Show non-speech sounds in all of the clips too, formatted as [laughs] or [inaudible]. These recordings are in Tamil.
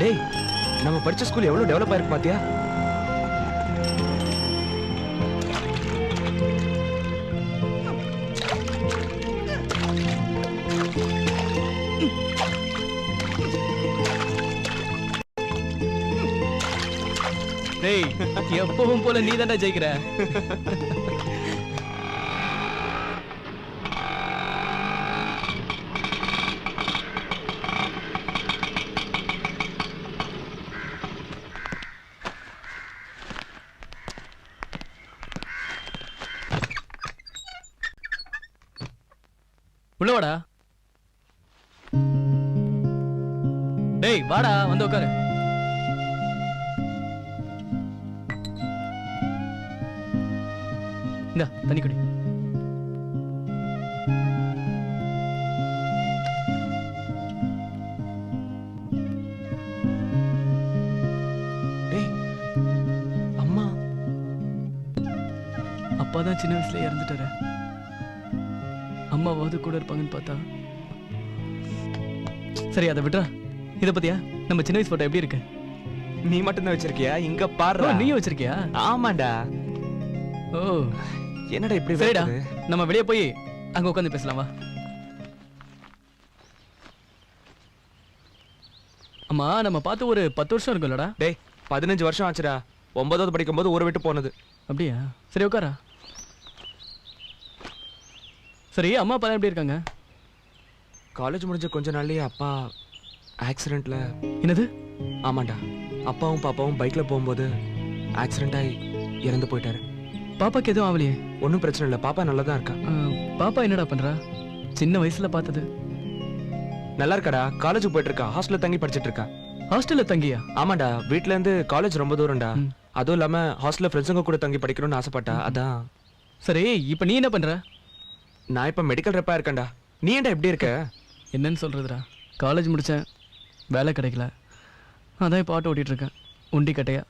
டேய் நம்ம படிச்ச ஸ்கூல் எவ்வளவு டெவலப் ஆயிருக்கு பாத்தியா? டேய் எப்பவும் போல நீ தான்டா ஜெயிக்கிற. உள்ள வாடா டேய் வாடா வந்து உட்காரு. இந்த தண்ணி குடி. டேய் அம்மா. அப்பா தான் சின்ன வயசுல இறந்துட்டாரு. அம்மாவாவது கூட இருப்பாங்கன்னு பார்த்தா. சரி அதை விட்றா இத பத்தியா? நம்ம சின்ன வயசு போட்டோ எப்படி இருக்கு? நீ மட்டும் தான் வச்சிருக்கியா? இங்க பாரு நீயும் வச்சிருக்கியா? ஆமாண்டா. ஓ. என்னடா இப்படி சரிடா? நம்ம வெளியே போய் அங்க உட்காந்து பேசலாம் அம்மா நம்ம பார்த்து ஒரு பத்து வருஷம் இருக்கும்லடா. டேய் பதினஞ்சு வருஷம் ஆச்சுடா. ஒன்பதாவது படிக்கும்போது ஊரை விட்டு போனது. அப்படியா? சரி உட்காரா. சரி அம்மா அப்பா எப்படி இருக்காங்க? காலேஜ் முடிஞ்ச கொஞ்ச நாள்லயே அப்பா ஆக்சிடென்ட்ல என்னது? ஆமாண்டா. அப்பாவும் பாப்பாவும் பைக்ல போகும்போது ஆக்சிடென்ட் ஆகி இறந்து போயிட்டாரு. பாப்பாக்கு எதுவும் ஆகலையே? ஒன்றும் பிரச்சனை இல்லை. பாப்பா நல்லா தான் இருக்கா பாப்பா என்னடா பண்றா? சின்ன வயசுல பார்த்தது. நல்லா இருக்காடா. காலேஜ் போயிட்டு இருக்கா ஹாஸ்டல்ல தங்கி படிச்சிட்டு இருக்கா. ஹாஸ்டல்ல தங்கியா? ஆமாண்டா. வீட்ல இருந்து காலேஜ் ரொம்ப தூரம்டா. அதுவும் இல்லாம ஹாஸ்டல்ல ஃப்ரெண்ட்ஸுங்க கூட தங்கி படிக்கணும்னு ஆசைப்பட்டா. அதான். சரி இப்போ நீ என்ன பண்ற? நான் இப்ப மெடிக்கல் ரெப்பா இருக்கேன்டா. நீ ஏன்டா எப்படி இருக்க? என்னன்னு சொல்றதுடா. காலேஜ் முடிச்சேன். வேலை கிடைக்கல. அதான் இப்போ ஆட்டோ ஓட்டிட்டு இருக்கேன் உண்டி கட்டையா.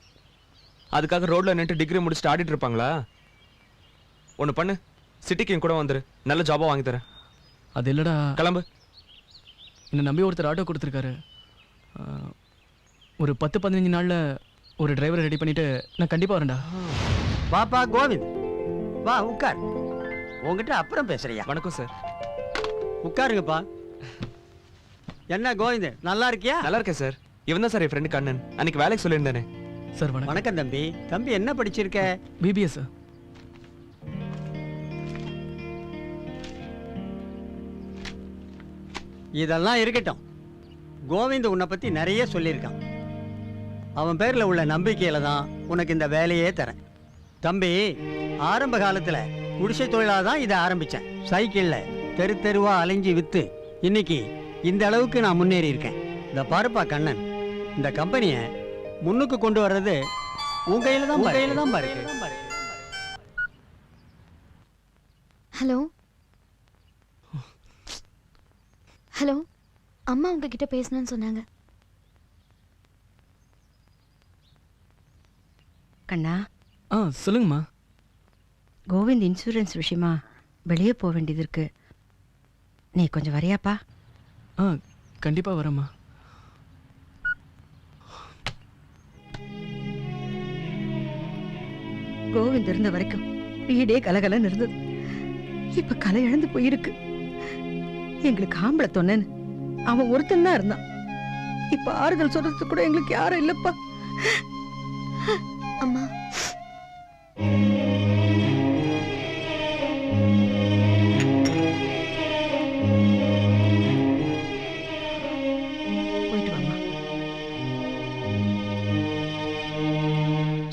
அதுக்காக ரோட்ல நின்று டிகிரி முடிச்சுட்டு ஆடிட்டு இருப்பாங்களா? ஒன்று பண்ணு. சிட்டிக்கு என் கூட வந்துரு. நல்ல ஜாபா வாங்கி தரேன். அது இல்லடா. கிளம்பு. என்னை நம்பி ஒருத்தர் ஆட்டோ கொடுத்துருக்காரு. ஒரு பத்து பதினஞ்சு நாள்ல ஒரு டிரைவரை ரெடி பண்ணிட்டு நான் கண்டிப்பா வரேன்டா. பாப்பா கோவிந்த். வா உட்கார். உங்ககிட்ட அப்புறம் பேசுறியா? வணக்கம் சார் உட்காருங்கப்பா. என்ன கோவிந்த் நல்லா இருக்கியா? நல்லா இருக்கேன் சார் இவன் தான் சார் என் ஃப்ரெண்டு கண்ணன். அன்னைக்கு வேலைக்கு சொல்லியிருந்தானே. சார் வணக்கம். வணக்கம் தம்பி. தம்பி என்ன படிச்சிருக்க? பிபிஎஸ் சார் இதெல்லாம் இருக்கட்டும். கோவிந்த் உன்னை பத்தி நிறைய சொல்லியிருக்கான். அவன் பேர்ல உள்ள நம்பிக்கையில தான் உனக்கு இந்த வேலையே தரேன். தம்பி ஆரம்ப காலத்துல குடிசை தொழிலா தான் இதை ஆரம்பிச்சேன். சைக்கிள்ல தெரு தெருவா அலைஞ்சு வித்து இன்னைக்கு இந்த அளவுக்கு நான் முன்னேறி இருக்கேன். இந்த பாருப்பா கண்ணன் இந்த கம்பெனியை முன்னுக்கு கொண்டு வர்றது உன் கையில தான் கையில தான் பாருக்கு ஹலோ? ஹலோ? அம்மா உங்ககிட்ட பேசணும்னு சொன்னாங்க. கண்ணா? ஆ சொல்லுங்கம்மா. கோவிந்த் இன்சூரன்ஸ் விஷயமா வெளியே போக வேண்டியது இருக்கு நீ கொஞ்சம் வரியாப்பா. ஆ கண்டிப்பா வரேம்மா. கோவிந்த் இருந்த வரைக்கும் வீடே கலகலன்னு இருந்தது. இப்ப கலை இழந்து போயிருக்கு. எங்களுக்கு ஆம்பளை தொன்னேன்னு அவன் ஒருத்தன் தான் இருந்தான். இப்ப ஆறுதல் சொல்றதுக்கு கூட எங்களுக்கு யாரும் இல்லப்பா. அம்மா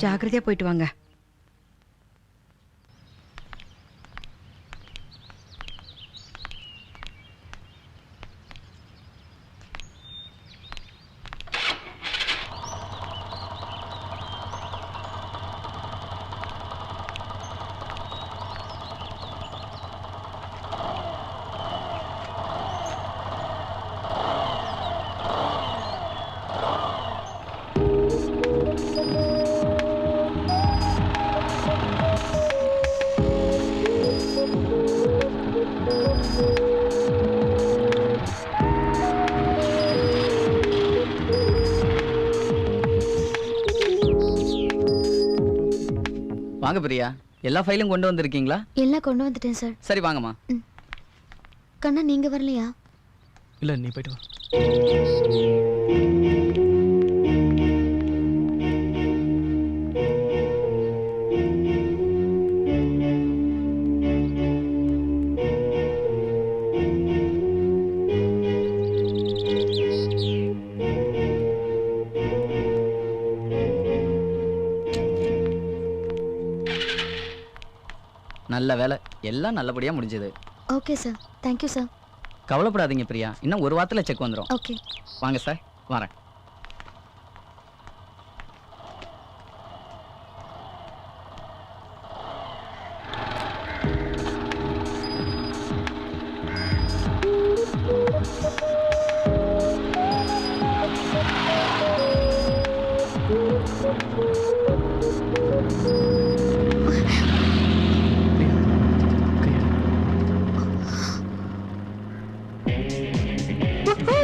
ஜாக்கிரதையா போயிட்டு வாங்க. வாங்க பிரியா. எல்லா ஃபைலும் கொண்டு வந்திருக்கீங்களா? எல்லாம் கொண்டு வந்துட்டேன் சார் சரி வாங்கம்மா. கண்ணா நீங்க வரலையா? இல்லை நீ போயிட்டு வா. நல்ல வேலை. எல்லாம் நல்லபடியாக முடிஞ்சது. ஓகே சார் தேங்க்யூ சார் கவலைப்படாதீங்க பிரியா. இன்னும் ஒரு வாரத்தில் செக் வந்துடும் ஓகே வாங்க சார் வரேன்.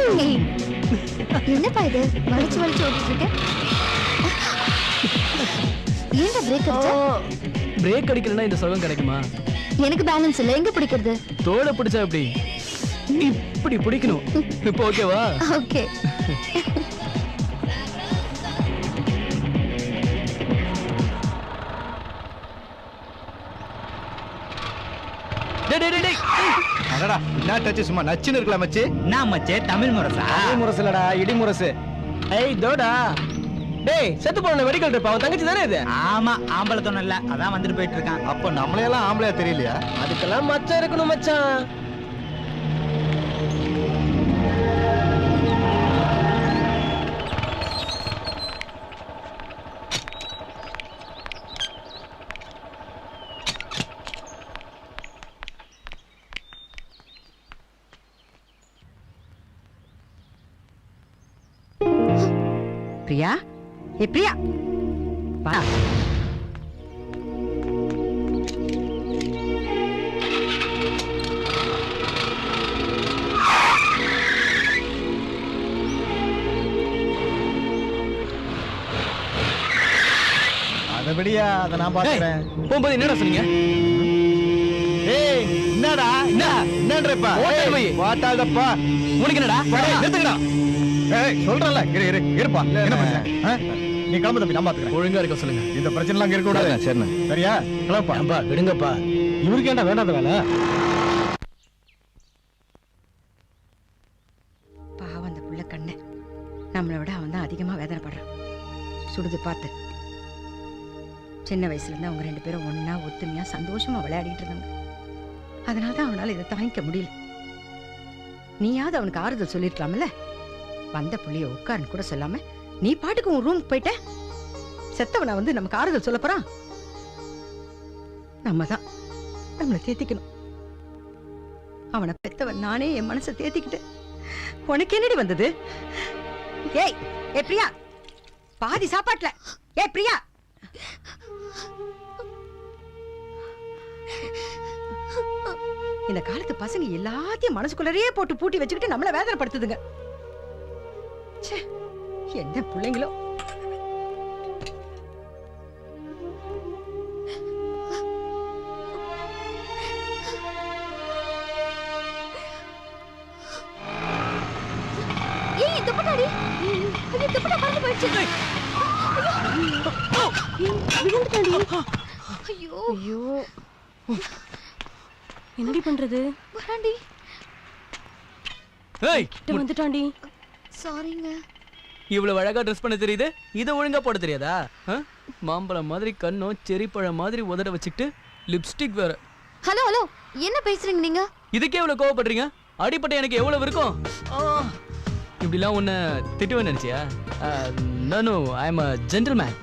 [laughs] என்னப்பா இது? வளைச்சு வளைச்சு ஓடிட்டு இருக்க ஏன்டா பிரேக் அடிச்ச? பிரேக் அடிக்கலன்னா இந்த சுகம் கிடைக்குமா? எனக்கு பேலன்ஸ் இல்ல. எங்க பிடிக்கிறது? தோலை பிடிச்சா எப்படி? இப்படி பிடிக்கணும். இப்போ ஓகேவா ஓகே அடடா என்ன டச்சு சும்மா நச்சுன்னு இருக்கலாம் மச்சி. நான் மச்சே தமிழ் முரசா? முரசுலடா இடி முரசு. ஏய் தோடா டேய் செத்து போன மெடிக்கல் ட்ரிப் அவன் தங்கச்சி தானே இது? ஆமா ஆம்பளை தோணும் இல்ல அதான் வந்துட்டு போயிட்டு இருக்கான். அப்ப நம்மளையெல்லாம் ஆம்பளையா தெரியலையா? அதுக்கெல்லாம் மச்சான் இருக்கணும் மச்சான். பிரியா ஏ பிரியா. வா. அதபடியா அதை நான் பாத்துக்கிறேன் போகும்போது என்னடா சொன்னீங்க? ஏய் என்னடா? என்ன? என்னன்றப்பா? ஓட்டல் வை. வாட்டாதப்பா. உனக்கு என்னடா? ஏய், நிறுத்துங்கடா. ஏய் சொல்றல இரு இரு இருப்பா. என்ன பிரச்சனை? ஆ? நீ கிளம்பு தம்பி நான் பாத்துக்கிறேன் ஒழுங்கா இருக்க சொல்லுங்க. இந்த பிரச்சனை எல்லாம் இருக்க கூடாது சரிண்ணா. சரியா? கிளம்பா விடுங்கப்பா. இவருக்கு ஏன்டா வேண்டாத வேலை? பாவம் அந்த புள்ள கண்ணு. நம்மளை விட அவன் தான் அதிகமா வேதனைப்படுறான். சுடுது பார்த்து. சின்ன வயசுல இருந்து அவங்க ரெண்டு பேரும் ஒண்ணா ஒத்துமையா சந்தோஷமா விளையாடிட்டு இருந்தாங்க அதனால தான் அவனால இதை தாங்கிக்க முடியல. நீயாவது அவனுக்கு ஆறுதல் சொல்லிருக்கலாம்ல வந்த புள்ளிய உட்காருன்னு கூட சொல்லாம நீ பாட்டுக்கு உன் ரூமுக்கு போயிட்ட? செத்தவனை வந்து நமக்கு ஆறுதல் சொல்ல போறான்? நம்ம தான் நம்மளை தேத்திக்கணும். அவனை பெத்தவன் நானே என் மனசை தேத்திக்கிட்டேன் உனக்கு என்னடி வந்தது? ஏய் ஏ பிரியா! பாதி சாப்பாட்டுல! ஏ பிரியா! இந்த காலத்து பசங்க எல்லாத்தையும் மனசுக்குள்ளரையே போட்டு பூட்டி வச்சுக்கிட்டு நம்மள வேதனைப்படுத்துதுங்க. போயிடுச்சு. விழுந்துட்டாடி ஐயோ. என்னடி பண்றது? வராண்டி. ஏய் வந்துட்டான்டி சாரிங்க இவ்வளவு அழகா ட்ரெஸ் பண்ண தெரியுது? இதை ஒழுங்கா போட தெரியாதா? ஆ? மாம்பழம் மாதிரி கண்ணும் செரிப்பழம் மாதிரி உதட வச்சுக்கிட்டு லிப்ஸ்டிக் வேற. ஹலோ ஹலோ என்ன பேசுறீங்க நீங்க? இதுக்கே இவ்வளவு கோவப்படுறீங்க? அடிப்பட்ட எனக்கு எவ்வளவு இருக்கும்? இப்படிலாம் உன்னை திட்டுவேன் நினைச்சியா? நானு ஐ எம் அ ஜென்டில்மேன்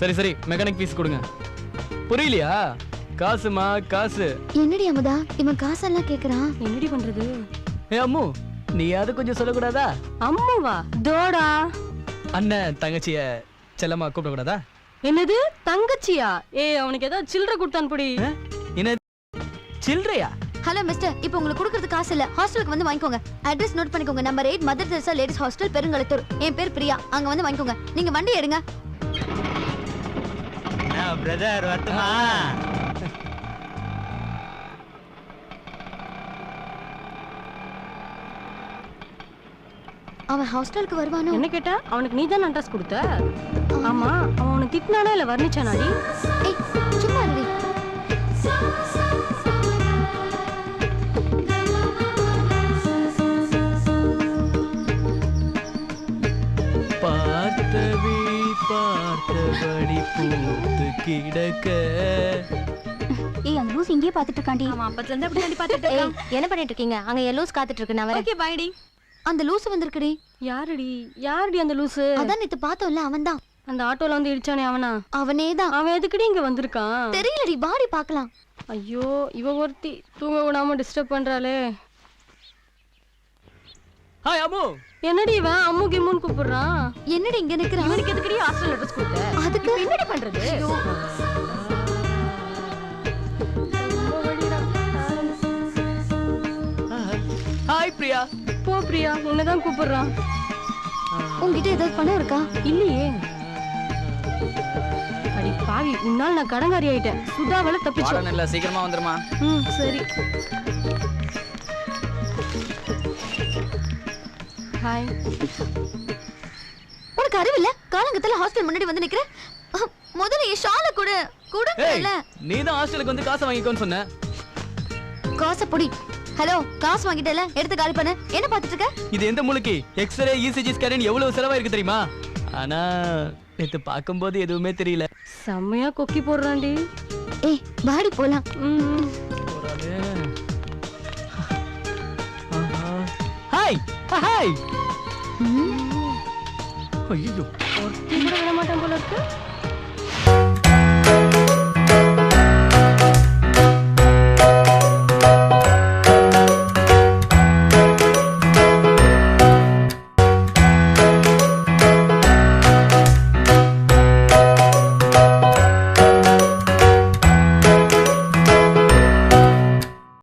சரி சரி. மெக்கானிக் ஃபீஸ் கொடுங்க. புரியலையா? காசுமா காசு? என்னடி அமுதா? இவன் காசெல்லாம் கேக்குறான். என்னடி பண்றது? ஏ அம்மு. நீயாவது கொஞ்சம் சொல்லக்கூடாதா? அம்மாவா? தோடா. அண்ணன் தங்கச்சிய செல்லம்மா கூப்பிடக்கூடாதா? என்னது? தங்கச்சியா? ஏய் அவனுக்கு ஏதாவது சில்லறை கொடுத்தான் பொடி. ஆ? என்ன சில்லறையா? Hello mister. இப்போ உங்களுக்கு கொடுக்கறது காசு இல்ல. ஹாஸ்டலுக்கு வந்து வாங்கிக்கோங்க. அட்ரஸ் நோட் பண்ணிக்கோங்க. Number eight Mother Teresa ladies hostel Perungalathur என் பேர் பிரியா. அங்க வந்து வாங்கிக்கோங்க. நீங்க வண்டி எடுங்க. பிரதர் வரட்டுமா? அவன் ஹாஸ்டலுக்கு வருவானோ? என்ன கேட்டா? அவனுக்கு நீ தான் அட்ரஸ் கொடுத்த. ஆமா அவன் உன்னை திட்டினானா இல்ல வர்ணிச்சானாடி? ஏய் சும்மா இருடி. பார்த்தவி பார்த்தபடி பூத்து கிடக்க. ஏய் அந்த லூஸ் இங்கேயே பாத்துட்டு இருக்காண்டி அவன் அப்பத்துல இருந்து அப்படி தாண்டி பாத்துட்டு ஏய் என்ன பண்ணிட்டு இருக்கீங்க? அங்க எல்லோஸ் காத்துட்டு இருக்கு நான் வரேன். ஓகே பாய்டி அந்த லூஸ் வந்திருக்குடி. யாருடி? யாருடி அந்த லூசு? அதான் நேத்து பார்த்தோம்ல அவன்தான். அந்த ஆட்டோல வந்து இடிச்சானே அவனா? அவனே தான் அவன் எதுக்குடி இங்க வந்திருக்கான்? தெரியலடி பாடி பார்க்கலாம். ஐயோ இவ ஒருத்தி தூங்க விடாம டிஸ்டர்ப் பண்றாளே. ஹாய் அம்மு. என்னடி இவன்? அம்மு கிம்முன்னு கூப்பிடுறான். என்னடி இங்க நிக்கிறான் இவனுக்கு எதுக்குடி ஹாஸ்டல் அட்ரஸ் கொடுத்த? அதுக்கு? என்னடி பண்றது? ஹாய் பிரியா போ பிரியா. உன்னதான் கூப்பிடுறான். உன்கிட்ட ஏதாவது பணம் இருக்கா? இல்லையே. அடி பாவி உன்னால் நான் கடங்காரி ஆயிட்டேன். சுதாவால தப்பிச்சோம். பாடம் இல்ல சீக்கிரமா வந்துருமா? ம் சரி. ஹாய் உனக்கு அறிவில்ல காலங்கத்துல ஹாஸ்டல் முன்னாடி வந்து நிக்கிற? அஹ், முதல்ல என் ஷால கொடு. ஏய் கொடுங்கல நீ தான் ஹாஸ்டலுக்கு வந்து காசை வாங்கிக்கோன்னு சொன்ன? காசை பொடி. ஹலோ காசு வாங்கிட்டல எடுத்து காலி பண்ணு. என்ன பாத்துட்டு இருக்க இது எந்த மூளைக்கு எக்ஸ்ரே இசிஜி ஸ்கேன் எவ்வளவு செலவாயிருக்கு தெரியுமா? ஆனா நேத்து பார்க்கும்போது எதுவுமே தெரியல. செம்மையா கொக்கி போடுறான்டி. ஏய் பாடி போலாம். Hi hi. ஐயோ ஒருத்தி கூட விட மாட்டான் போல இருக்கு.